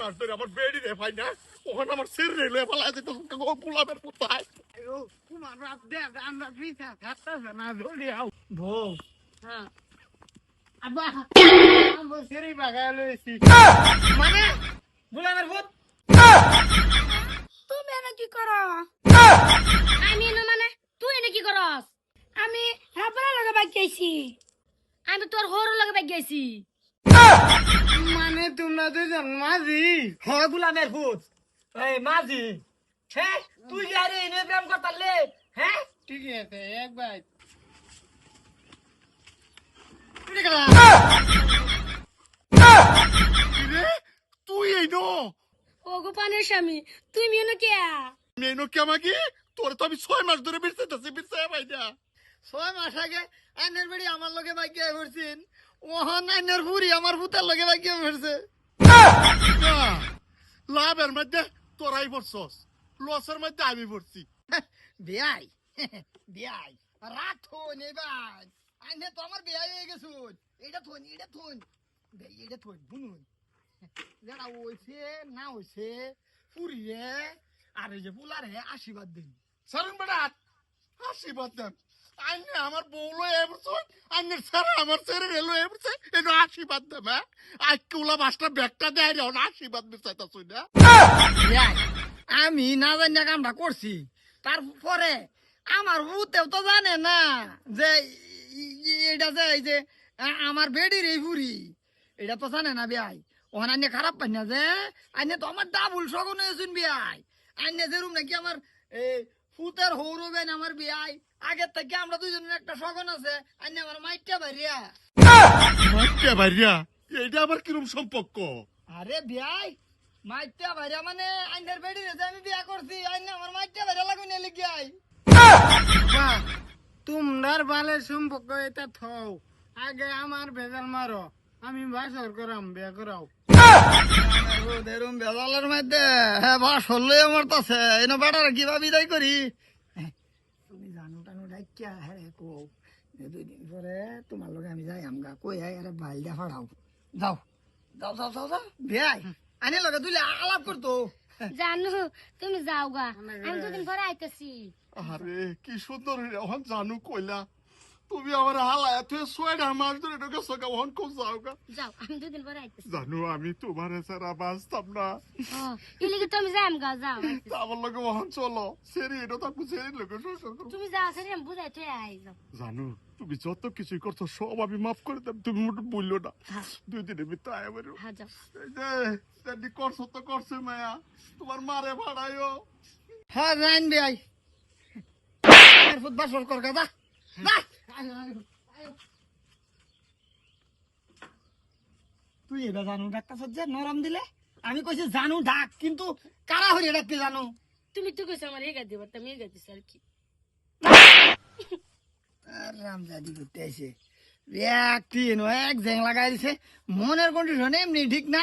আসলে আমার বেডি রে ভাই না ওখানে আমার সির রে লয়ে ফেলা আছে তো গোলাপের কোথায় তোমার রাত দেখ আমরা পিছা থাকতেছে না ধরে আও। বউ হ্যাঁ। সেরি লইছি। মানে গোলামের ভূত? তুমি এনে কি করো? আমি এনে মানে তুই এনে কি করস? আমি রাবড়া লাগে বাইক গেছি আমি তোর হর লাগে বাইক গেছি মানে তোমরা দুজন মাঝি? হ্যাঁ গুলামের ভূত। এই মাঝি। হ্যাঁ তুই আরে এনে প্রেম করতালে হ্যাঁ? ঠিক আছে তুই এই নো। ও স্বামী তুমি এনে কে? আমি এই নো কে আমাকে? তোর তো আমি ছয় মাস ধরে বিরতেছি বিরতে ভাই না। ছয় মাস আগে আইনের বাড়ি আমার লগে বাইকে ঘুরছেন। ওহন আইনের বুড়ি আমার ভূতের লগে বাইকে ঘুরছে। লাভের মধ্যে তোরাই পড়ছস। লসের মধ্যে আমি পড়ছি। বিয়াই বিয়াই। রাত থন এবার। আইনে তো আমার বিয়াই হয়ে গেছুন এটা থন এটা থন। এটা থন বুনুন। যেটা হইছে না হইছে পুরিয়ে আর এই যে বুলারে আশীর্বাদ দিন। সারুন বেটা আশীর্বাদ দেন। আমার সারা আমার আশীর্বাদ হ্যাঁ আজকে ওলা আশীর্বাদ আমি না জানি কামটা করছি, তারপরে আমার ভূতেও তো জানে না যে এটা যে, এই যে আমার বেডির এই বুড়ি এটা তো জানে না বিয়াই। ওখানে আইনে খারাপ পাই না যে, আইনে তো আমার ডাবুল শগুন হয়েছুন বিয়াই। আইনে যেরুম নাকি আমার ফুতের হৌরবেন আমার বিয়াই? আগের থেকে আমরা দুজনের একটা শগন আছে আইনে আমার মাইটটা বাড়িয়া। মাইকে ভাইয়া এইটা আবার কিরম সম্পর্ক? আরে বিয়াই মাইটটা বাড়িয়া মানে আইনের বেডির যে আমি বিয়া করছি আইনে আমার মাইটটা বাড়িয়া লাগুন এলে গিয়াই তোমরার বালের সম্পর্ক এটা থও। আগে আমার ভেজাল মারো আমি বাসর করাম বিয়া করাও। দেরুম ভেজালের মধ্যে হ্যাঁ বাস হলে আমার তাছে এনে বেটার কিবা বিদায় করি। ডাইকিয়া হ্যাঁ কো? এই দুই দিন পরে তোমার লগে আমি যাই আমগা কই আই আরে বাইল দা ফাড়াও যাও। যাও যাও যাও যাও। বিয়াই। আনে লগে দুইলে আলাপ করতো জানু তুমি যাওগা। আমি দুদিন পরে আইতেছি। আরে কি সুন্দর ওহন জানু কইলা। তুমি আমার হালায় তুই ছয়টা মাস ধরে ঢোকে সকা ওহন কোন যাও গা। যাও আমি দুদিন পরে আইতেছি। জানু আমি তোমার সারা বাঁচতাম না। ইলিগে তুমি যাই গা যাও আমার লগে ওহন চলো সেরি এটা তো সেরি লোকে তুমি যাও সেরে আমি বুঝাই তুই আই যাও। জানু তুমি যত কিছুই করছ সব আমি মাফ করে দেব তুমি মোটে বলল না। দুই দিনের ভিতরে আয় আমার হ্যাঁ যাও। যে করছ তো করছ মায়া তোমার মারে ভাড়াইও হ্যাঁ জান বিয়াই ফুটবল কর গাদা তুই এবার জানু ডাক্তার যে নরম দিলে? আমি কইছি জানু ডাক কিন্তু কারা হরি ডাকতে জানো? তুমি তো কইছো আমার এগা দিব তুমি এগা দিছ আর কি। রামজাদি করতে আইছে। এক তিন এক জ্যাং লাগাই দিছে। মনের কন্ডিশন এমনি ঠিক না?